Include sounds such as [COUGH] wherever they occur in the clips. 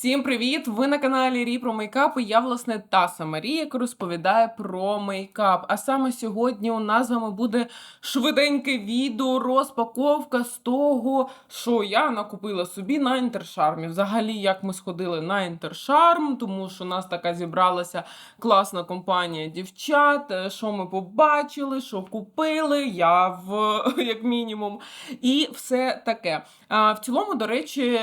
Всім привіт! Ви на каналі Рі про мейкап. І я, власне, Таса Марія, яка розповідає про мейкап. А саме сьогодні у нас з вами буде швиденьке відео, розпаковка з того, що я накупила собі на інтершармі. Взагалі, як ми сходили на інтершарм, тому що у нас така зібралася класна компанія дівчат. е, Що ми побачили, що купили, я в [LAUGHS] як мінімум, і все таке. В цілому, до речі.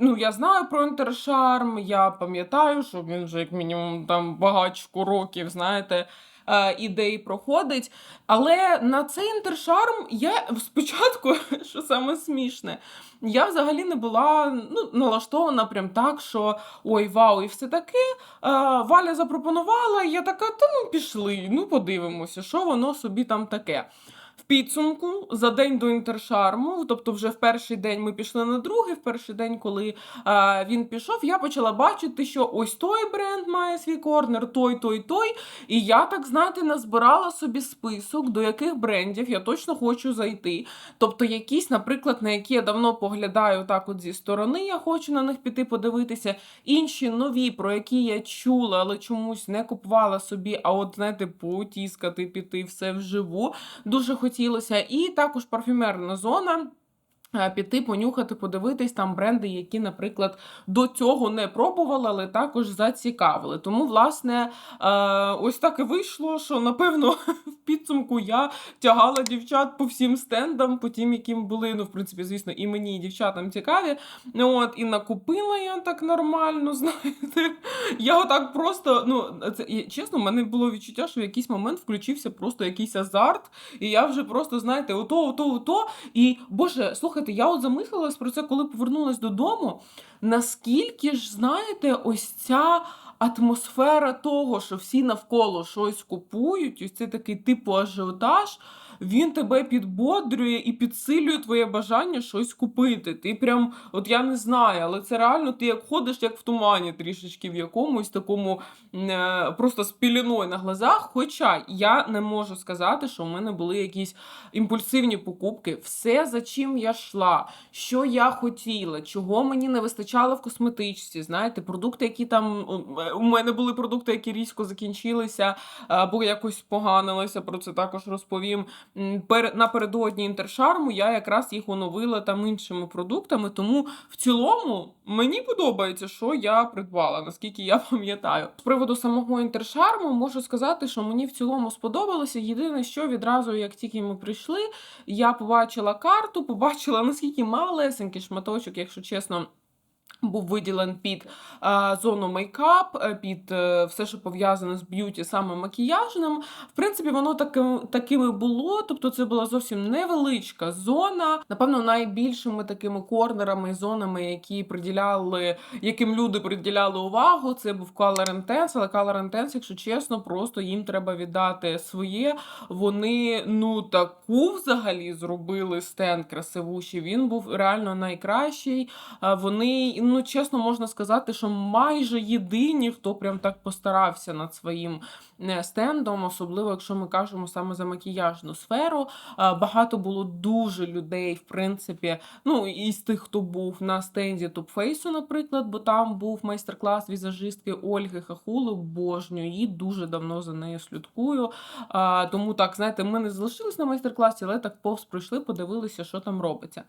Ну, я знаю про інтершарм, я пам'ятаю, що він вже як мінімум там багатько років, знаєте, е, ідей проходить. Але на цей інтершарм я [LAUGHS] спочатку, що саме смішне, я взагалі не була ну, налаштована прям так, що ой, вау, і все таке. Е, Валя запропонувала, і я така, та ну пішли, ну подивимося, що воно собі там таке. В підсумку за день до інтершарму, тобто вже в перший день ми пішли на другий, в перший день, коли а, він пішов, я почала бачити, що ось той бренд має свій корнер, той, той, той. І я так знаєте, назбирала собі список, до яких брендів я точно хочу зайти. Тобто, якісь, наприклад, на які я давно поглядаю так, от зі сторони, я хочу на них піти подивитися. Інші нові, про які я чула, але чомусь не купувала собі, а от знаєте, потіскати, піти все вживу дуже хотілося. І також парфюмерна зона. Е, Піти, понюхати, подивитись там бренди, які, наприклад, до цього не пробувала, але також зацікавили. Тому, власне, е, ось так і вийшло, що напевно [LAUGHS] в підсумку я тягала дівчат по всім стендам, по тим, яким були, ну, в принципі, звісно, і мені, і дівчатам цікаві. От, і накупила я так нормально, [LAUGHS] знаєте. Я отак просто, ну, це чесно, в мене було відчуття, що в якийсь момент включився просто якийсь азарт, і я вже просто, знаєте, ото, ото, ото. І Боже, слухайте, я от замислилась про це, коли повернулась додому. Наскільки ж, знаєте, ось ця. Атмосфера того, що всі навколо щось купують, ось це такий типу ажіотаж, він тебе підбодрює і підсилює твоє бажання щось купити. Ти прям, от я не знаю, але це реально ти як ходиш, як в тумані, трішечки в якомусь такому е, просто з піліною на глазах. Хоча я не можу сказати, що в мене були якісь імпульсивні покупки. Все, за чим я йшла, що я хотіла, чого мені не вистачало в косметичці. Знаєте, продукти, які там у мене були продукти, які різко закінчилися або якось поганилися. Про це також розповім. Напередодні інтершарму я якраз їх оновила там іншими продуктами. Тому в цілому мені подобається, що я придбала, наскільки я [LAUGHS] пам'ятаю. З приводу самого інтершарму можу сказати, що мені в цілому сподобалося. Єдине, що відразу, як тільки ми прийшли, я побачила карту, побачила наскільки малесенький шматочок, якщо чесно. Був виділен під е, зону мейкап, е, під е, все, що пов'язане з б'юті, саме макіяжним. В принципі, воно таким, таким і було. Тобто, це була зовсім невеличка зона. Напевно, найбільшими такими корнерами зонами, які приділяли, яким люди приділяли увагу, це був Color Intense, але Color Intense, якщо чесно, просто їм треба віддати своє. Вони ну таку взагалі зробили стенд красивущий. Він був реально найкращий. А Вони, ну чесно можна сказати, що майже єдині, хто прям так постарався над своїм е, стендом, особливо якщо ми кажемо саме за макіяжну сферу. Багато було дуже людей, в принципі, ну із тих, хто був на стенді Топфейсу, наприклад, бо там був майстер-клас візажистки Ольги Хахули. Обожнюю її дуже давно за нею слідкую. Тому так, знаєте, ми не залишились на майстер-класі, але так повз пройшли, подивилися, що там робиться.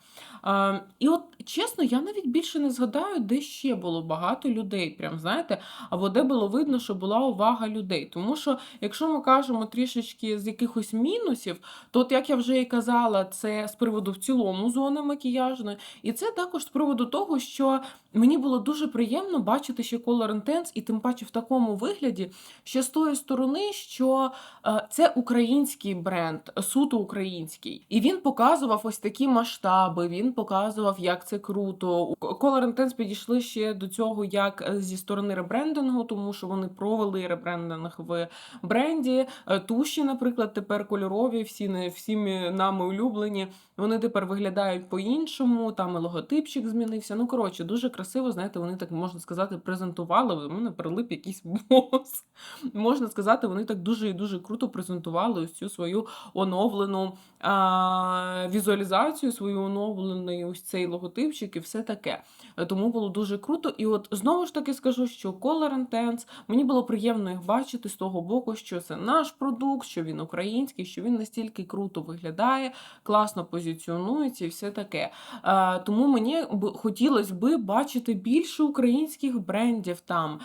І от чесно, я навіть більше не згадаю, де ще було багато людей. Прям знаєте, або де було видно, що була увага людей. Тому що, якщо ми кажемо трішечки з якихось мінусів, то от як я вже і казала, це з приводу в цілому зони макіяжної, і це також з приводу того, що мені було дуже приємно бачити ще Color Intense, і тим паче в такому вигляді, ще з тої сторони, що е, це український бренд, суто український, і він показував ось такі масштаби. Він показував, як це круто. Color Intense підійшли ще до цього як е, зі сторони ребрендингу, тому що вони провели ребрендинг в бренді. Е, Туші, наприклад, тепер кольорові, всі не всіми нами улюблені. Вони тепер виглядають по-іншому. Там і логотипчик змінився. Ну коротше, дуже красиво. Знаєте, вони так можна сказати, презентували. У мене прилип якийсь мозг. [LAUGHS] Можна сказати, вони так дуже і дуже круто презентували ось цю свою оновлену а, візуалізацію, свою оновлений ось цей логотипчик і все таке. Е, Тому було дуже круто. І от знову ж таки скажу, що Color Intense, мені було приємно їх бачити з того боку, що це наш продукт, що він український, що він настільки круто виглядає, класно позиціонується і все таке. Е, тому мені хотілося би бачити більше українських брендів там,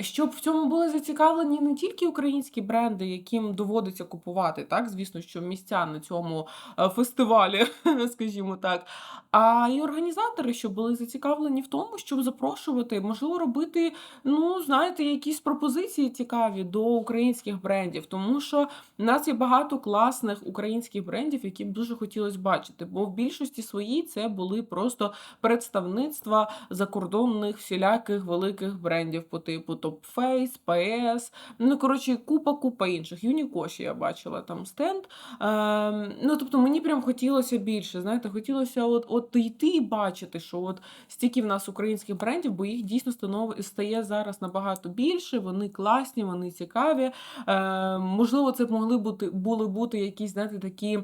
щоб в цьому були зацікавлені не тільки українські бренди, яким доводиться купувати, так звісно, що місця на цьому е, фестивалі, [LAUGHS] скажімо так, а й організатори, щоб були зацікавлені в тому, щоб запрошувати, можливо, робити, ну знаєте, якісь пропозиції цікаві до українських брендів, тому що в нас є багато класних українських брендів, які б дуже хотілося бачити. Бо в більшості своїй це були просто представництва закордонних всіляких великих брендів по типу Top Face, PS, ну коротше, купа, купа інших. Юнікоші я бачила там стенд. Ем, ну тобто мені прям хотілося більше. Знаєте, хотілося от, от йти і бачити, що от стільки в нас українських брендів, бо їх дійсно стає зараз набагато більше. Вони класні, вони цікаві. Е, можливо, це б могли бути були бути якісь, знаєте, такі е,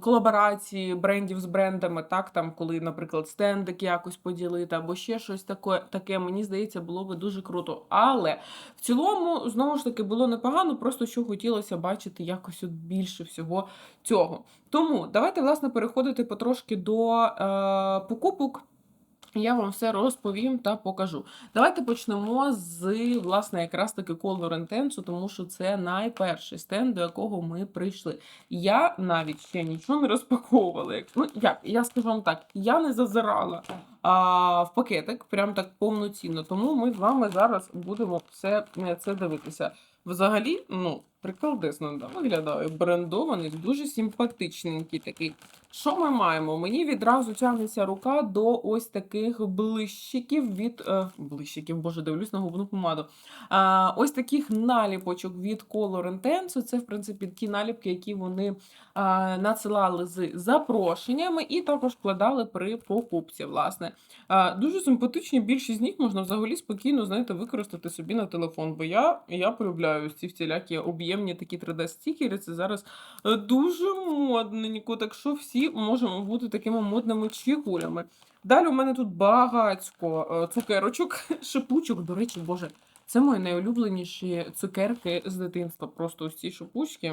колаборації брендів з брендами, так там, коли, наприклад, стендик якось поділити, або ще щось таке, таке, мені здається, було би дуже круто. Але в цілому, знову ж таки, було непогано, просто що хотілося бачити якось от більше всього цього. Тому давайте, власне, переходити потрошки до е, покупок. Я вам все розповім та покажу. Давайте почнемо з власне якраз таки Color Intense, тому що це найперший стенд, до якого ми прийшли. Я навіть ще нічого не розпаковувала. Ну як я скажу вам так, я не зазирала а, в пакетик, прям так повноцінно. Тому ми з вами зараз будемо все це дивитися. Взагалі, ну, приколдесно да, виглядає. Брендований, дуже симпатичненький такий. Що ми маємо? Мені відразу тягнеться рука до ось таких блищиків від. Е, блищиків, боже, дивлюсь на губну помаду. А, ось таких наліпочок від Color Intense. Це, в принципі, ті наліпки, які вони а, надсилали з запрошеннями і також вкладали при покупці. Власне. А, дуже симпатичні, більшість з них можна взагалі спокійно знаєте, використати собі на телефон. Бо я, я полюбляю ці всілякі об'ємні такі 3D-стікери. Це зараз е, дуже модненько, так що всі можемо бути такими модними чігулями. Далі у мене тут багатько е, цукерочок, [LAUGHS] шипучок. До речі, боже, це мої найулюбленіші цукерки з дитинства. Просто ось ці шипучки.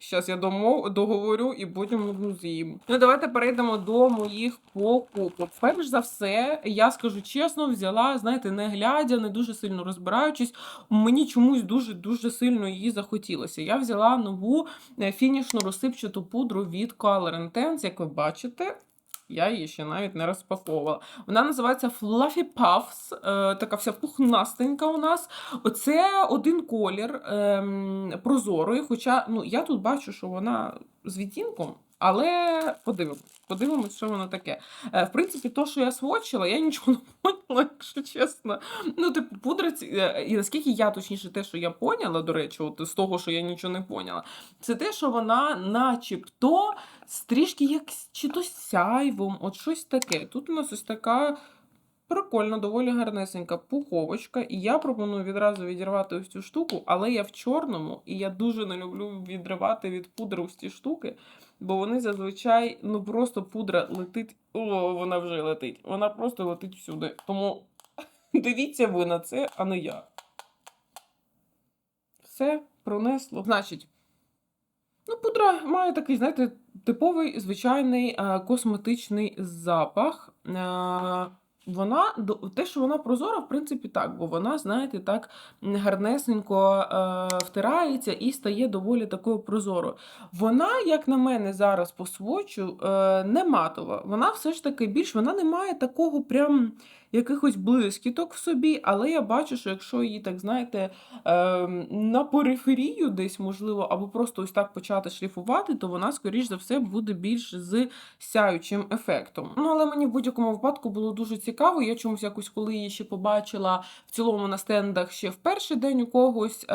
Зараз я домов, договорю і потім одну з'їм. Ну, давайте перейдемо до моїх покупок. Перш за все, я скажу чесно, взяла, знаєте, не глядя, не дуже сильно розбираючись. Мені чомусь дуже-дуже сильно її захотілося. Я взяла нову е, фінішну розсипчату пудру від Color Intense, як ви бачите. Я її ще навіть не розпаковувала. Вона називається Fluffy Puffs, е, така вся пухнастенька у нас. Оце один колір е, прозорої. хоча ну, я тут бачу, що вона з відтінком, але подивимось, подивимось, що воно таке. Е, в принципі, то, що я свочила, я нічого [LAUGHS] не поняла, якщо чесно. Ну, типу, пудра, е, і наскільки я точніше, те, що я поняла, до речі, от з того, що я нічого не поняла, це те, що вона начебто стрішки як чи то сяйвом, от щось таке. Тут у нас ось така прикольна, доволі гарнесенька пуховочка. І я пропоную відразу відірвати ось цю штуку, але я в чорному, і я дуже не люблю відривати від пудри ось ці штуки, бо вони зазвичай, ну просто пудра летить. О, вона вже летить. Вона просто летить всюди. Тому [LAUGHS] дивіться ви на це, а не я. Все пронесло. Значить. Ну, пудра має такий, знаєте, типовий звичайний е, косметичний запах. Вона те, що вона прозора, в принципі, так, бо вона, знаєте, так гарнесенько е, втирається і стає доволі такою прозорою. Вона, як на мене, зараз по свочу, е, не матова. Вона все ж таки більш вона не має такого прям якихось блискіток в собі, але я бачу, що якщо її так знаєте ем, на периферію десь можливо, або просто ось так почати шліфувати, то вона, скоріш за все, буде більш з сяючим ефектом. Ну, але мені в будь-якому випадку було дуже цікаво. Я чомусь якось, коли її ще побачила в цілому на стендах ще в перший день у когось е-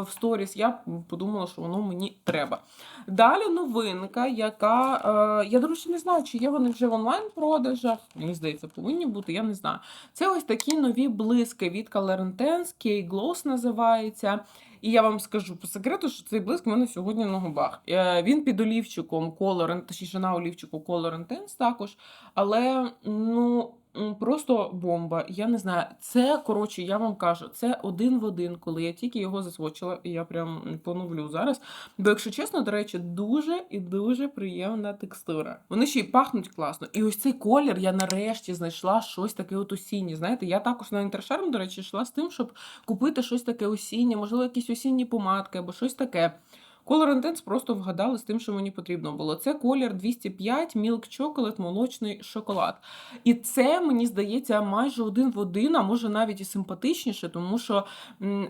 в сторіс, я подумала, що воно мені треба. Далі новинка, яка е, я, до речі, не знаю, чи є вони вже в онлайн-продажах. Мені здається, повинні бути, я не знаю. Це ось такі нові блиски від Color Intense, K-Gloss називається. І я вам скажу по секрету, що цей блиск в мене сьогодні на губах. Е, Він під олівчиком Color, точніше на олівчику Color Intense також. Але ну просто бомба. Я не знаю. Це коротше, я вам кажу, це один в один, коли я тільки його засвочила, і я прям поновлю зараз. Бо, якщо чесно, до речі, дуже і дуже приємна текстура. Вони ще й пахнуть класно. І ось цей колір я нарешті знайшла щось таке от осіннє. Знаєте, я також на інтершарм, до речі, йшла з тим, щоб купити щось таке осіннє, можливо, якісь осінні помадки або щось таке. Color Intense просто вгадали з тим, що мені потрібно було. Це колір 205 Milk Chocolate, молочний шоколад. І це, мені здається, майже один в один, а може навіть і симпатичніше, тому що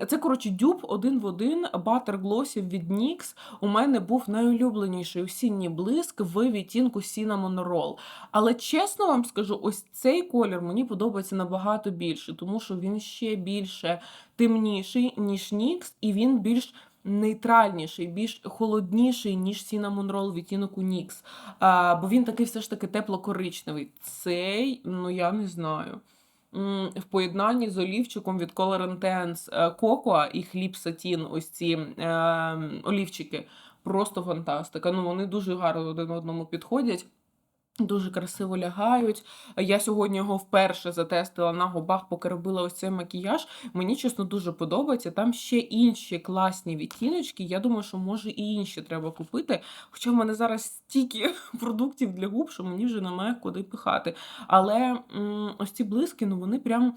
це, коротше, дюб один в один Butter Glossів від NYX. У мене був найулюбленіший осінній блиск в відтінку Cinnamon Roll. Але чесно вам скажу, ось цей колір мені подобається набагато більше, тому що він ще більше темніший, ніж NYX, і він більш нейтральніший, більш холодніший, ніж Cinnamon Roll відтінок у. А, бо він такий все ж таки тепло-коричневий. Цей, ну я не знаю. В поєднанні з олівчиком від Color Intense е, Cocoa і хліб сатін, ось ці е, олівчики. Просто фантастика. Ну, вони дуже гарно один одному підходять. Дуже красиво лягають. Я сьогодні його вперше затестила на губах, поки робила ось цей макіяж. Мені чесно дуже подобається. Там ще інші класні відтіночки. Я думаю, що може і інші треба купити. Хоча в мене зараз стільки [LAUGHS] продуктів для губ, що мені вже немає куди пихати. Але ось ці блиски, ну вони прям.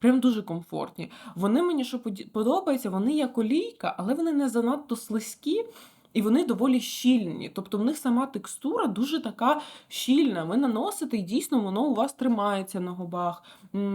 Прям дуже комфортні. Вони мені що подобається, вони як олійка, але вони не занадто слизькі. І вони доволі щільні. Тобто в них сама текстура дуже така щільна. Ви наносите, і дійсно воно у вас тримається на губах.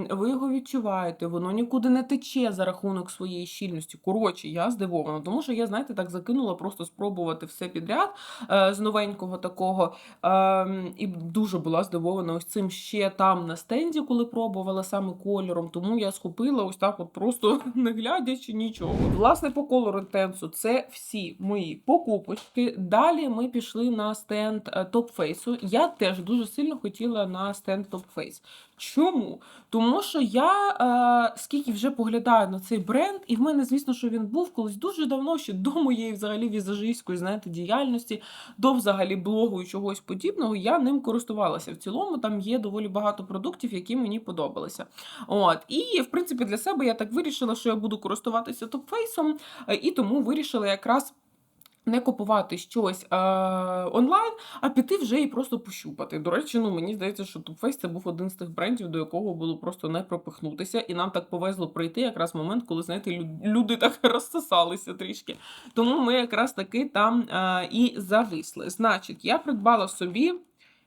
Ви його відчуваєте, воно нікуди не тече за рахунок своєї щільності. Коротше, я здивована, тому що я, знаєте, так закинула просто спробувати все підряд е, з новенького такого. Е, і дуже була здивована ось цим ще там на стенді, коли пробувала саме кольором. Тому я схопила ось так, от просто [LAUGHS] не глядячи нічого. Власне, по колору інтенсу це всі мої покупочки. Далі ми пішли на стенд е, Top Face. Я теж дуже сильно хотіла на стенд Top Face. Чому? Тому що я е, скільки вже поглядаю на цей бренд, і в мене, звісно, що він був колись дуже давно, ще до моєї взагалі візажистської знаєте, діяльності, до взагалі блогу і чогось подібного, я ним користувалася. В цілому там є доволі багато продуктів, які мені подобалися. От і в принципі для себе я так вирішила, що я буду користуватися топфейсом, е, і тому вирішила якраз. Не купувати щось е, онлайн, а піти вже і просто пощупати. До речі, ну мені здається, що Too Faced це був один з тих брендів, до якого було просто не пропихнутися, і нам так повезло прийти якраз момент, коли знаєте, лю- люди так [LAUGHS] розсосалися трішки. Тому ми якраз таки там е, і зависли. Значить, я придбала собі.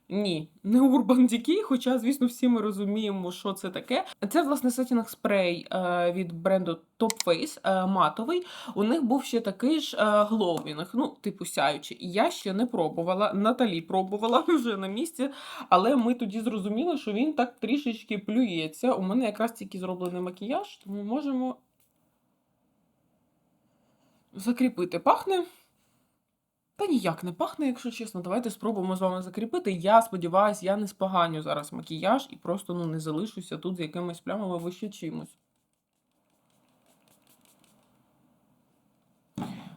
Ні, не Urban Decay, хоча, звісно, всі ми розуміємо, що це таке. Це, власне, сетінг спрей е, від бренду Top Face, е, матовий. У них був ще такий ж е, глоувінг, ну, типу сяючий. Я ще не пробувала. Наталі пробувала [LAUGHS] вже на місці, але ми тоді зрозуміли, що він так трішечки плюється. У мене якраз тільки зроблений макіяж, тому можемо закріпити. Пахне. Та ніяк не пахне, якщо чесно. Давайте спробуємо з вами закріпити. Я сподіваюся, я не споганю зараз макіяж і просто ну, не залишуся тут з якимись плямами або ще чимось.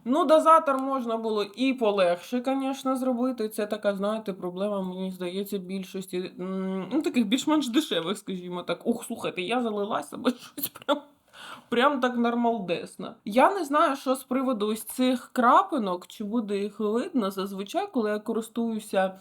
Ну, дозатор можна було і полегше, звісно, зробити. Це така, знаєте, проблема, мені здається, більшості ну, таких більш-менш дешевих, скажімо так. Ох, слухайте, я залила себе щось прям. Прям так нормалдесно. Я не знаю, що з приводу ось цих крапинок, чи буде їх видно. Зазвичай, коли я користуюся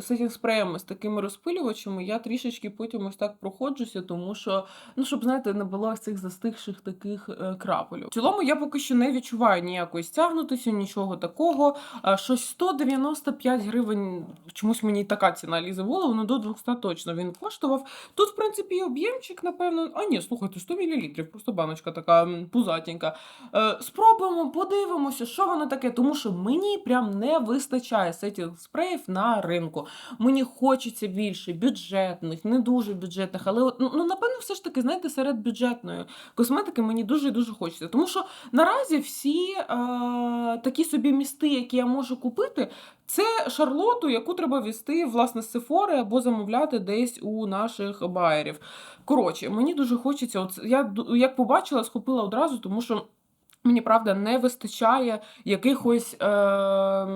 сетінг спреями з такими розпилювачами, я трішечки потім ось так проходжуся, тому що, ну, щоб, знаєте, не було цих застигших таких е, крапель. В цілому я поки що не відчуваю ніякої стягнутості, нічого такого. Е, щось 195 гривень, чомусь мені така ціна лізе в голову, ну до 200 точно він коштував. Тут, в принципі, об'ємчик, напевно. А ні, слухайте, 100 мл, просто баночка така пузатенька. Е, спробуємо, подивимося, що воно таке, тому що мені прям не вистачає сетінг спреїв на ринку. Мені хочеться більше бюджетних, не дуже бюджетних, але ну, ну, напевно, все ж таки, знаєте, серед бюджетної косметики мені дуже дуже хочеться. Тому що наразі всі е, такі собі місти, які я можу купити, це шарлоту, яку треба вести власне з Сефори або замовляти десь у наших байерів. Коротше, мені дуже хочеться. От я як побачила, схопила одразу, тому що. Мені правда не вистачає якихось е,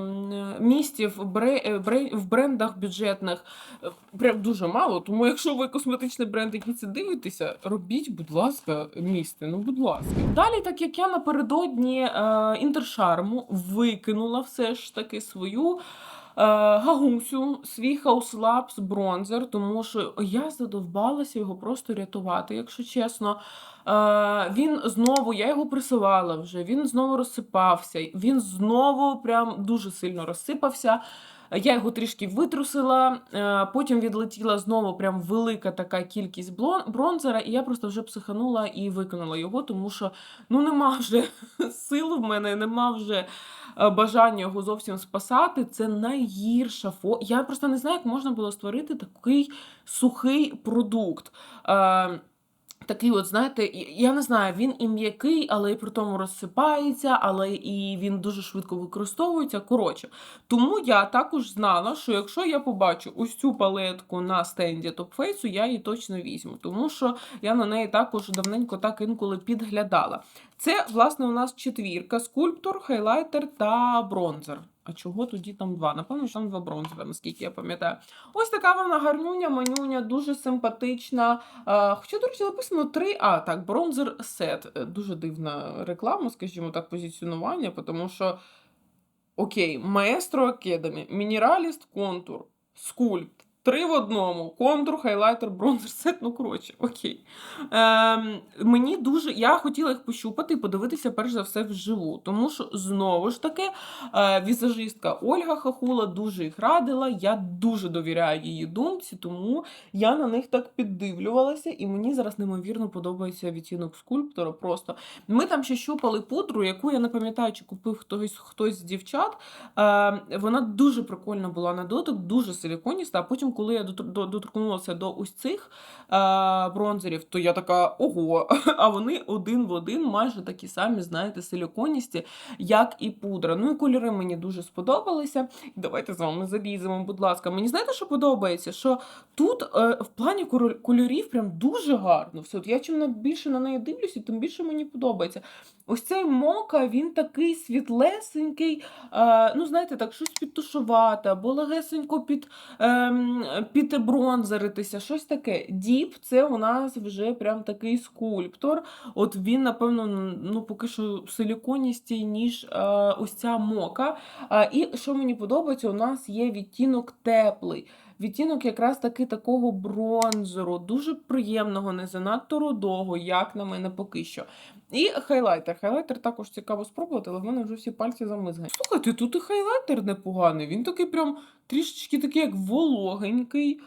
місців е, в брендах бюджетних. Е, Прям дуже мало. Тому, якщо ви косметичний бренд, який це дивитеся, робіть, будь ласка, місце. Ну, будь ласка. Далі, так як я напередодні е, інтершарму викинула все ж таки свою. Е, Гагусю, свій Labs бронзер, тому що я задовбалася його просто рятувати, якщо чесно. Е, він знову, я його присилала вже, він знову розсипався, він знову прям дуже сильно розсипався. Я його трішки витрусила, е, потім відлетіла знову прям велика така кількість бронзера, і я просто вже психанула і виконала його, тому що ну нема вже [LAUGHS] сил в мене, нема вже бажання його зовсім спасати. Це найгірша фо. Я просто не знаю, як можна було створити такий сухий продукт. Такий, от, знаєте, я не знаю, він і м'який, але і при тому розсипається, але і він дуже швидко використовується. Коротше, тому я також знала, що якщо я побачу ось цю палетку на стенді Топфейсу, я її точно візьму, тому що я на неї також давненько так інколи підглядала. Це, власне, у нас четвірка: скульптор, хайлайтер та бронзер. А чого тоді там два? Напевно, що там два бронзера, наскільки я пам'ятаю. Ось така вона гарнюня, манюня, дуже симпатична. Хоча, до речі, написано 3, а так, бронзер сет. Е, Дуже дивна реклама, скажімо так, позиціонування, тому що окей, Маестро Academy, Мінераліст, контур, скульпт. Три в одному: контур, хайлайтер, бронзер, [LAUGHS] сет. Ну, коротше, окей. Ем, мені дуже. Я хотіла їх пощупати і подивитися, перш за все, вживу. Тому що знову ж таки, е, візажистка Ольга Хахула дуже їх радила. Я дуже довіряю її думці, тому я на них так піддивлювалася, і мені зараз неймовірно подобається відтінок скульптора. Просто ми там ще щупали пудру, яку я не пам'ятаю, чи купив хтось хтось з дівчат. Е, вона дуже прикольна була на дотик, дуже силіконіста. А потім, коли я доторкнулася до ось цих е, бронзерів, то я така ого, [LAUGHS] а вони один в один, майже такі самі, знаєте, силіконісті, як і пудра. Ну і кольори мені дуже сподобалися. Давайте з вами заліземо, будь ласка. Мені знаєте, що подобається? Що тут е, в плані кольорів прям дуже гарно. Все, от я чим більше на неї дивлюся, тим більше мені подобається. Ось цей мока, він такий світлесенький, е, ну, знаєте, так, щось підтушувати, або легесенько під, ем, підбронзеритися, щось таке. Діп це у нас вже прям такий скульптор. От він, напевно, ну, поки що силіконістій, ніж е, ось ця мока. І що мені подобається, у нас є відтінок теплий. Відтінок якраз таки такого бронзеру, дуже приємного, не занадто рудого, як на мене поки що. І хайлайтер. Хайлайтер також цікаво спробувати, але в мене вже всі пальці замизгані. Слухайте, тут і хайлайтер непоганий. Він такий прям трішечки такий, як вологенький.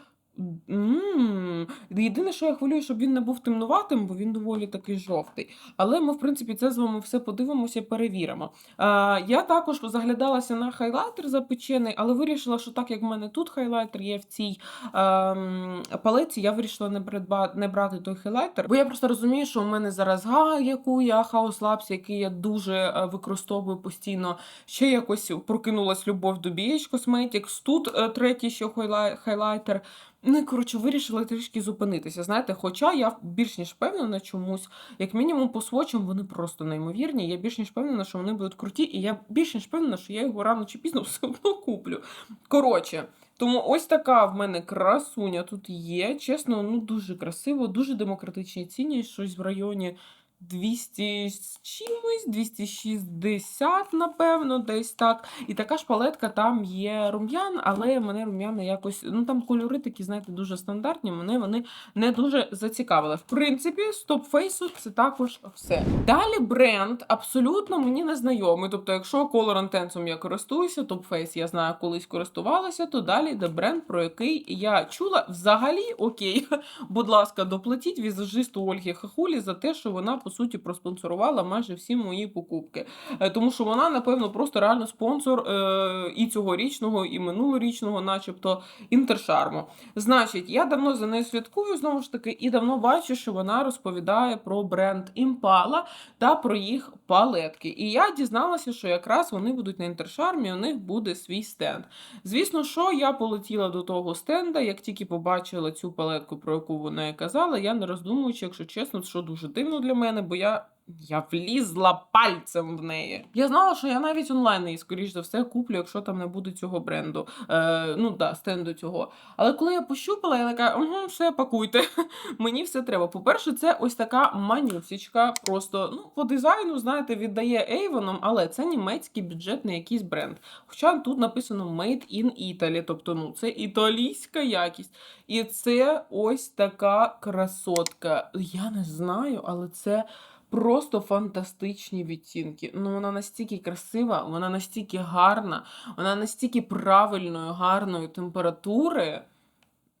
Єдине, що я хвилюю, щоб він не був темнуватим, бо він доволі такий жовтий. Але ми, в принципі, це з вами все подивимося і перевіримо. А, я також заглядалася на хайлайтер запечений, але вирішила, що так як в мене тут хайлайтер є в цій ем, палеці, я вирішила не, придба, не брати той хайлайтер, бо я просто розумію, що у мене зараз га, яку я House Labs, який я дуже е, використовую постійно. Ще якось прокинулась любов до BH Cosmetics. Тут е, третій ще хайлай- хайлайтер. Ну, коротше, вирішила трішки зупинитися. Знаєте, хоча я більш ніж впевнена чомусь, як мінімум по свочам вони просто неймовірні. Я більш ніж впевнена, що вони будуть круті, і я більш ніж впевнена, що я його рано чи пізно [LAUGHS] все одно куплю. Коротше, тому ось така в мене красуня тут є. Чесно, ну дуже красиво, дуже демократичні ціні, щось в районі 200 з чимось, 260, напевно, десь так. І така ж палетка там є рум'ян, але мене рум'яни якось, ну там кольори такі, знаєте, дуже стандартні, мене вони не дуже зацікавили. В принципі, з топфейсу це також все. Далі бренд абсолютно мені не знайомий. Тобто, якщо Color Intense я користуюся, топфейс я знаю, колись користувалася, то далі йде бренд, про який я чула взагалі окей. [LAUGHS] Будь ласка, доплатіть візажисту Ольгі Хахулі за те, що вона суті проспонсорувала майже всі мої покупки. Е, Тому що вона, напевно, просто реально спонсор е, і цьогорічного, і минулорічного, начебто, інтершарму. Значить, я давно за нею слідкую знову ж таки, і давно бачу, що вона розповідає про бренд Impala та про їх палетки. І я дізналася, що якраз вони будуть на інтершармі, у них буде свій стенд. Звісно, що я полетіла до того стенда, як тільки побачила цю палетку, про яку вона казала, я не роздумуючи, якщо чесно, що дуже дивно для мене, бо я Я влізла пальцем в неї. Я знала, що я навіть онлайн її, скоріш за все, куплю, якщо там не буде цього бренду. Е, ну да, стенду цього. Але коли я пощупала, я така, угу, все, пакуйте. [LAUGHS] Мені все треба. По-перше, це ось така манюсічка. Просто ну, по дизайну, знаєте, віддає Avon, але це німецький бюджетний якийсь бренд. Хоча тут написано Made in Italy, тобто ну, це італійська якість. І це ось така красотка. Я не знаю, але це. Просто фантастичні відтінки. Ну, вона настільки красива, вона настільки гарна, вона настільки правильної, гарної температури.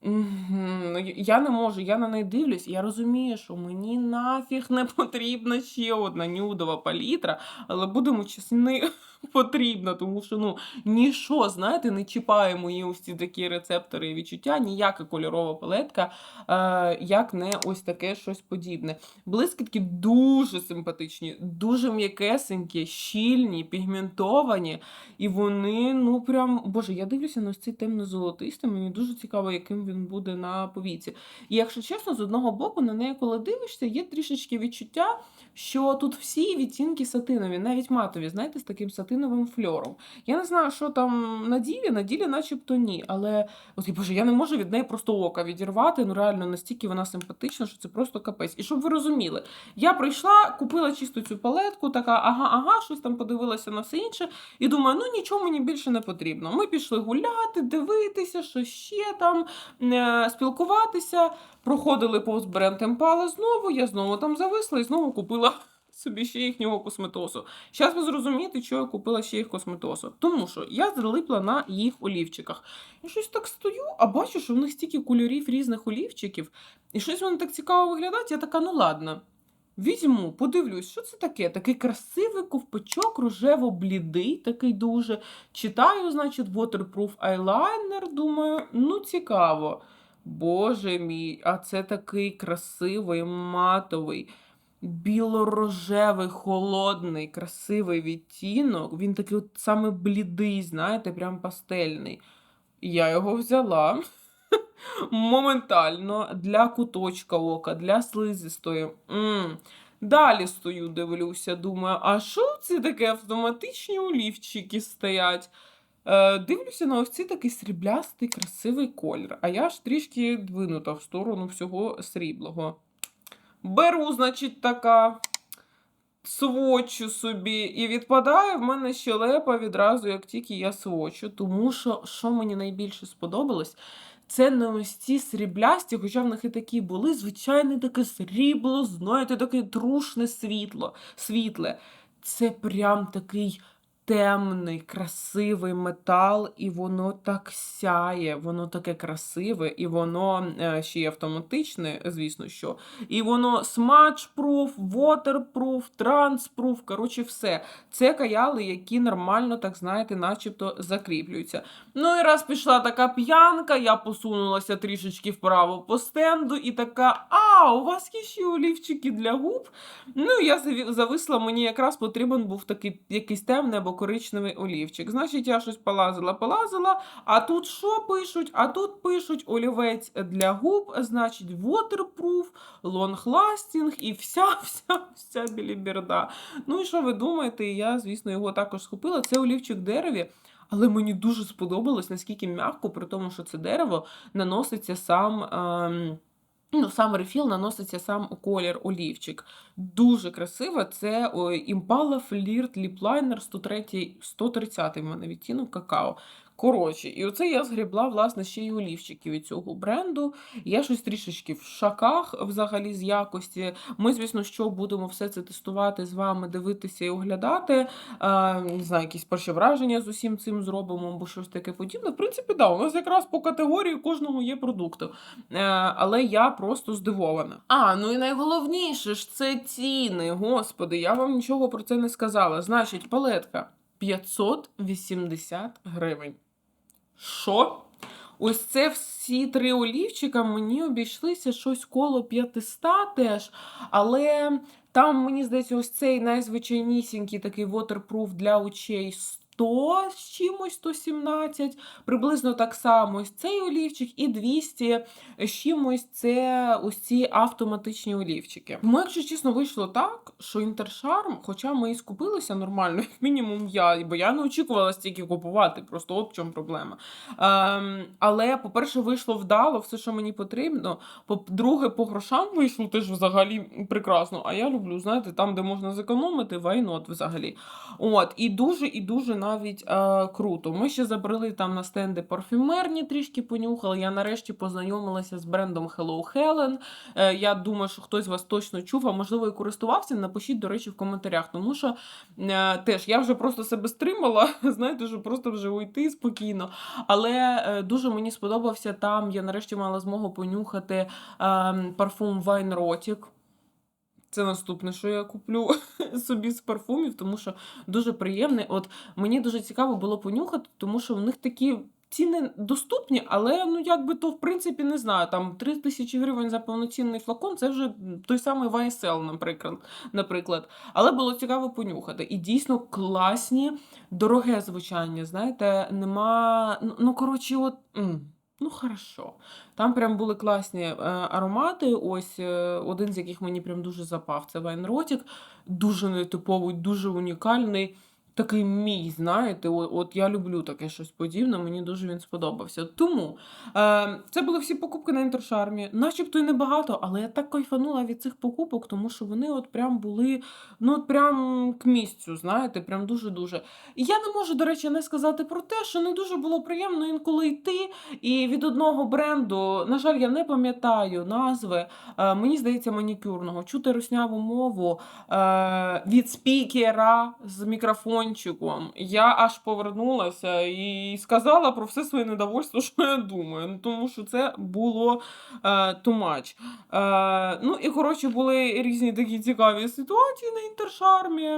Ну, Я не можу, я на неї дивлюсь, я розумію, що мені нафіг не потрібна ще одна нюдова палітра, але будемо чесні, [LAUGHS] потрібна, тому що ну ніщо, знаєте, не чіпає мої ось ці такі рецептори і відчуття, ніяка кольорова палетка, е, як не ось таке щось подібне. Блискітки дуже симпатичні, дуже м'якесенькі, щільні, пігментовані. І вони, ну прям, боже, я дивлюся на ось цей темно-золотистий, мені дуже цікаво, яким він буде на повіці. І якщо чесно, з одного боку, на неї, коли дивишся, є трішечки відчуття, що тут всі відтінки сатинові, навіть матові, знаєте, з таким сатиновим фльором. Я не знаю, що там на ділі, на ділі начебто ні. Але от, боже, я не можу від неї просто ока відірвати. Ну реально настільки вона симпатична, що це просто капець. І щоб ви розуміли, я прийшла, купила чисто цю палетку, така, ага, ага, щось там подивилася на все інше. І думаю, ну нічого мені більше не потрібно. Ми пішли гуляти, дивитися, що ще там, е, спілкуватися. Проходили повз бренд Темпала знову, я знову там зависла і знову купила собі ще їхнього косметосу. Зараз ви зрозумієте, що я купила ще їх косметосу. Тому що я залипла на їх олівчиках. І щось так стою, а бачу, що в них стільки кольорів різних олівчиків, і щось вони так цікаво виглядають. Я така, ну ладно. Візьму, подивлюсь, що це таке? Такий красивий ковпачок, рожево-блідий, такий дуже. Читаю, значить, waterproof eyeliner, думаю, ну цікаво. Боже мій, а це такий красивий, матовий, біло-рожевий, холодний, красивий відтінок. Він такий от саме блідий, знаєте, прям пастельний. Я його взяла [LAUGHS] моментально для куточка ока, для слизистої. М. Далі стою, дивлюся, думаю, а що це таке автоматичні олівчики стоять? Е, дивлюся на ось такий сріблястий, красивий колір, а я ж трішки двинута в сторону всього сріблого. Беру, значить, така свочу собі, і відпадає в мене щелепа відразу, як тільки я свочу. Тому що, що мені найбільше сподобалось, це не ось ці сріблясті, хоча в них і такі були, звичайне таке срібло, знаєте, таке трушне світло, світле. Це прям такий темний, красивий метал, і воно так сяє, воно таке красиве, і воно е, ще й автоматичне, звісно що. І воно смач-пруф, waterproof, транспруф, коротше, все. Це каяли, які нормально, так знаєте, начебто закріплюються. Ну і раз пішла така п'янка, я посунулася трішечки вправо по стенду, і така: а, у вас є ще олівчики для губ? Ну, я зависла, мені якраз потрібен був такий якийсь темний або коричневий олівчик. Значить, я щось полазила, полазила. А тут що пишуть? А тут пишуть олівець для губ, значить, waterproof, long lasting і вся, [LAUGHS] вся, вся біліберда. Ну і що ви думаєте? Я, звісно, його також схопила. Це олівчик дереві. Але мені дуже сподобалось, наскільки м'яко, при тому, що це дерево наноситься сам. Ем, Ну, сам рефіл наноситься сам у колір олівчик. Дуже красиво. Це Impala Flirt Lip Liner 103, 130 в мене відтінок какао. Коротше, і оце я згрібла, власне, ще й олівчики від цього бренду. Я щось трішечки в шаках взагалі з якості. Ми, звісно, що будемо все це тестувати з вами, дивитися і оглядати. Е, не знаю, якісь перші враження з усім цим зробимо, або щось таке подібне. В принципі, да, у нас якраз по категорії кожного є продукту. Е, але я просто здивована. А, ну і найголовніше ж це ціни. Господи, я вам нічого про це не сказала. Значить, палетка 580 гривень. Що? Ось це всі три олівчика мені обійшлися щось коло 500 теж, але там, мені здається, ось цей найзвичайнісінький такий waterproof для очей 100 з чимось, 117, приблизно так само ось цей олівчик, і 200 з чимось це ось ці автоматичні олівчики. Тому, якщо чесно, вийшло так, що інтершарм, хоча ми і скупилися нормально, [LAUGHS] як мінімум я, бо я не очікувала стільки купувати, просто от в чому проблема. Ем, але, по-перше, вийшло вдало, все, що мені потрібно. По-друге, по грошам вийшло теж взагалі прекрасно. А я люблю, знаєте, там, де можна зекономити, вайнот взагалі. От, і дуже, і дуже навіть е, круто. Ми ще забрали там на стенди парфюмерні, трішки понюхали. Я нарешті познайомилася з брендом Hello Helen. Е, я думаю, що хтось вас точно чув, а можливо і користувався. Напишіть, до речі, в коментарях, тому що е, теж я вже просто себе стримала, [LAUGHS] знаєте, що просто вже уйти спокійно. Але е, дуже мені сподобався там. Я нарешті мала змогу понюхати е, парфум Rotic. Це наступне, що я куплю [LAUGHS] собі з парфумів, тому що дуже приємний. От мені дуже цікаво було понюхати, тому що в них такі ціни доступні, але ну якби то в принципі не знаю. Там 3 тисячі гривень за повноцінний флакон, це вже той самий YSL, наприклад. наприклад. Але було цікаво понюхати. І дійсно класні, дороге звучання. Знаєте, нема. Ну, ну коротше, от. Ну, хорошо. Там прям були класні е, аромати. Ось е, один з яких мені прям дуже запав. Це Вайнротік. Дуже нетиповий, дуже унікальний. Такий мій, знаєте, от, я люблю таке щось подібне, мені дуже він сподобався. Тому е, це були всі покупки на інтершармі. Начебто і небагато, але я так кайфанула від цих покупок, тому що вони от прям були, ну от прям к місцю, знаєте, прям дуже-дуже. І я не можу, до речі, не сказати про те, що не дуже було приємно інколи йти. І від одного бренду, на жаль, я не пам'ятаю назви. Е, мені здається, манікюрного, чути русняву мову е, від спікера з мікрофончиком. Я аж повернулася і сказала про все своє недовольство, [LAUGHS] що я думаю. Ну, тому що це було е, too much. Е, ну і коротше були різні такі цікаві ситуації на інтершармі.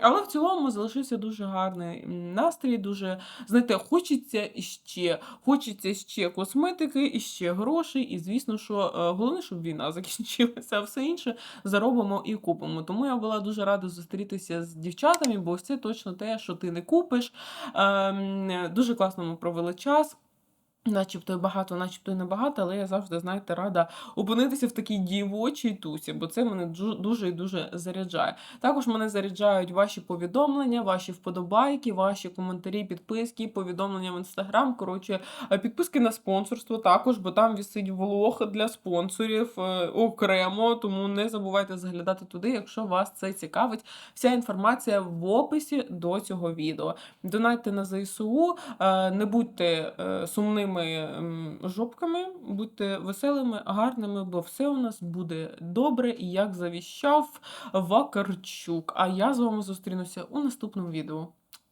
Але в цілому залишився дуже гарний настрій. Дуже знаєте, хочеться іще, хочеться ще косметики, і ще грошей. І звісно, що е, головне, щоб війна [LAUGHS] закінчилася, а все інше заробимо і купимо. Тому я була дуже рада зустрітися з дівчатами, бо це точно те, що ти не купиш. Ем, Дуже класно ми провели час. Начебто й багато, начебто й небагато, але я завжди, знаєте, рада опинитися в такій дівочій тусі, бо це мене дуже і дуже заряджає. Також мене заряджають ваші повідомлення, ваші вподобайки, ваші коментарі, підписки, повідомлення в інстаграм. Коротше, е, підписки на спонсорство також, бо там вісить влог для спонсорів е, окремо. Тому не забувайте заглядати туди, якщо вас це цікавить. Вся інформація в описі до цього відео. Донайте на ЗСУ, е, не будьте е, сумними жопками, будьте веселими, гарними, бо все у нас буде добре, і як завіщав Вакарчук. А я з вами зустрінуся у наступному відео.